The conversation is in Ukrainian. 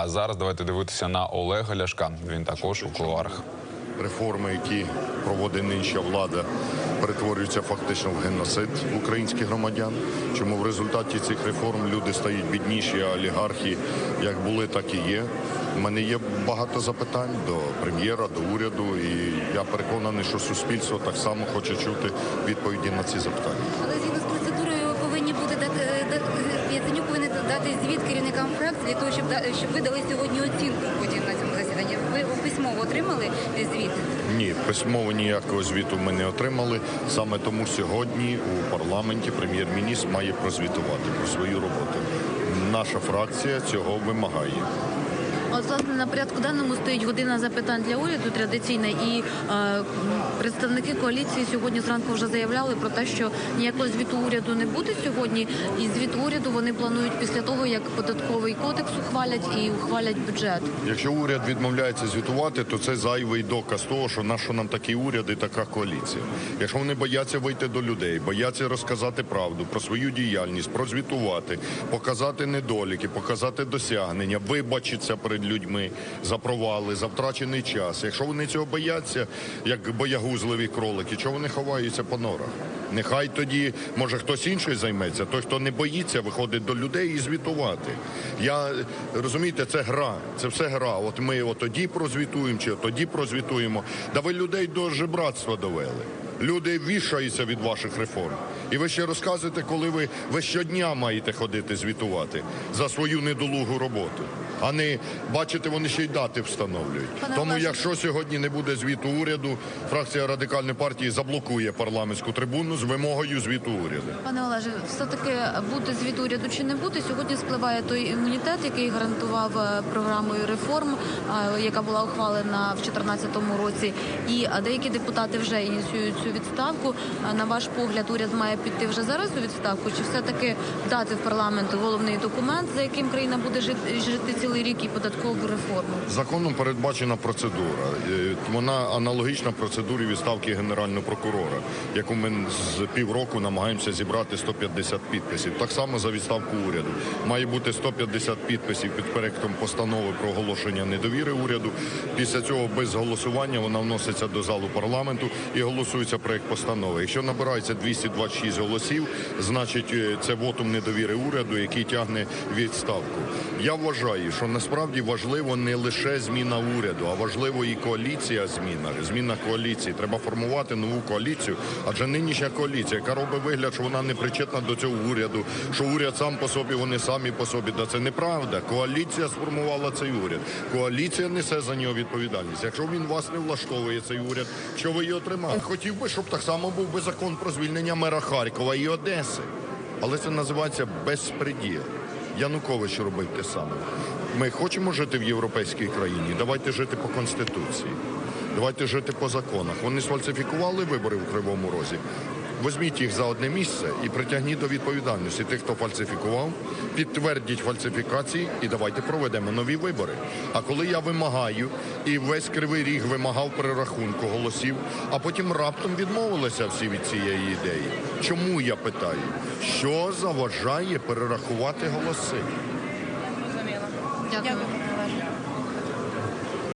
А зараз давайте дивитися на Олега Ляшка. Він також у кулуарах. Реформи, які проводить нинішня влада, перетворюються фактично в геноцид українських громадян. Чому в результаті цих реформ люди стають бідніші, а олігархи як були, так і є. У мене є багато запитань до прем'єра, до уряду, і я переконаний, що суспільство так само хоче чути відповіді на ці запитання. Але згідно з процедурою ви повинні бути дати дати- Яценюк повинен дати звіт керівникам фракції для того, щоб щоб ви дали сьогодні оцінку потім на цьому засіданні. Ви письмово отримали звіт? Ні, письмово ніякого звіту ми не отримали. Саме тому сьогодні у парламенті прем'єр-міністр має прозвітувати про свою роботу. Наша фракція цього вимагає. От, власне, на порядку денному стоїть година запитань для уряду традиційна, і е, представники коаліції сьогодні зранку вже заявляли про те, що ніякого звіту уряду не буде сьогодні. І звіт уряду вони планують після того, як податковий кодекс ухвалять і ухвалять бюджет. Якщо уряд відмовляється звітувати, то це зайвий доказ того, що нащо нам такий уряд і така коаліція. Якщо вони бояться вийти до людей, бояться розказати правду про свою діяльність, прозвітувати, показати недоліки, показати досягнення, вибачитися перед людьми за провали, за втрачений час. Якщо вони цього бояться, як боягузливі кролики, чого вони ховаються по норах? Нехай тоді, може, хтось інший займеться, той, хто не боїться, виходить до людей і звітувати. Я розумієте, це гра, це все гра. От ми от тоді прозвітуємо, чи тоді прозвітуємо. Да ви людей до жебратства довели. Люди вішаються від ваших реформ. І ви ще розказуєте, коли ви, ви щодня маєте ходити звітувати за свою недолугу роботу. А не бачите, вони ще й дати встановлюють. Пане Тому Олеже. якщо сьогодні не буде звіту уряду, фракція радикальної партії заблокує парламентську трибуну з вимогою звіту уряду. Пане Олеже, все таки буде звіт уряду чи не буде? Сьогодні спливає той імунітет, який гарантував е, програмою реформ, е, яка була ухвалена в 2014 році. І е, деякі депутати вже ініціюють цю відставку. На ваш погляд, уряд має піти вже зараз у відставку, чи все таки дати в парламент головний документ, за яким країна буде жити цілий рік і податкову реформу? Законом передбачена процедура. Е, Вона аналогічна процедурі відставки генерального прокурора, яку ми з півроку намагаємося зібрати 150 підписів. Так само за відставку уряду. Має бути 150 підписів під проектом постанови про оголошення недовіри уряду. Після цього без голосування вона вноситься до залу парламенту і голосується проект постанови. Якщо набирається 226 голосів, значить е, це вотум недовіри уряду, який тягне відставку. Я вважаю, що насправді важливо не лише зміна уряду, а важливо і коаліція зміна. Зміна коаліції. Треба формувати нову коаліцію. Адже нинішня коаліція, яка робить вигляд, що вона не причетна до цього уряду, що уряд сам по собі, вони самі по собі. Да це неправда. Коаліція сформувала цей уряд. Коаліція несе за нього відповідальність. Якщо він вас не влаштовує цей уряд, що ви її отримали? Хотів би, щоб так само був би закон про звільнення мера Харкова і Одеси. Але це називається безпреділ. Янукович робив те саме. Ми хочемо жити в європейській країні. Давайте жити по конституції. Давайте жити по законах. Вони сфальсифікували вибори в Кривому Розі. Візьміть їх за одне місце і притягніть до відповідальності тих, хто фальсифікував, підтвердіть фальсифікації і давайте проведемо нові вибори. А коли я вимагаю, і весь кривий ріг вимагав перерахунку голосів, а потім раптом відмовилися всі від цієї ідеї. Чому я питаю? Що заважає перерахувати голоси? Дякую.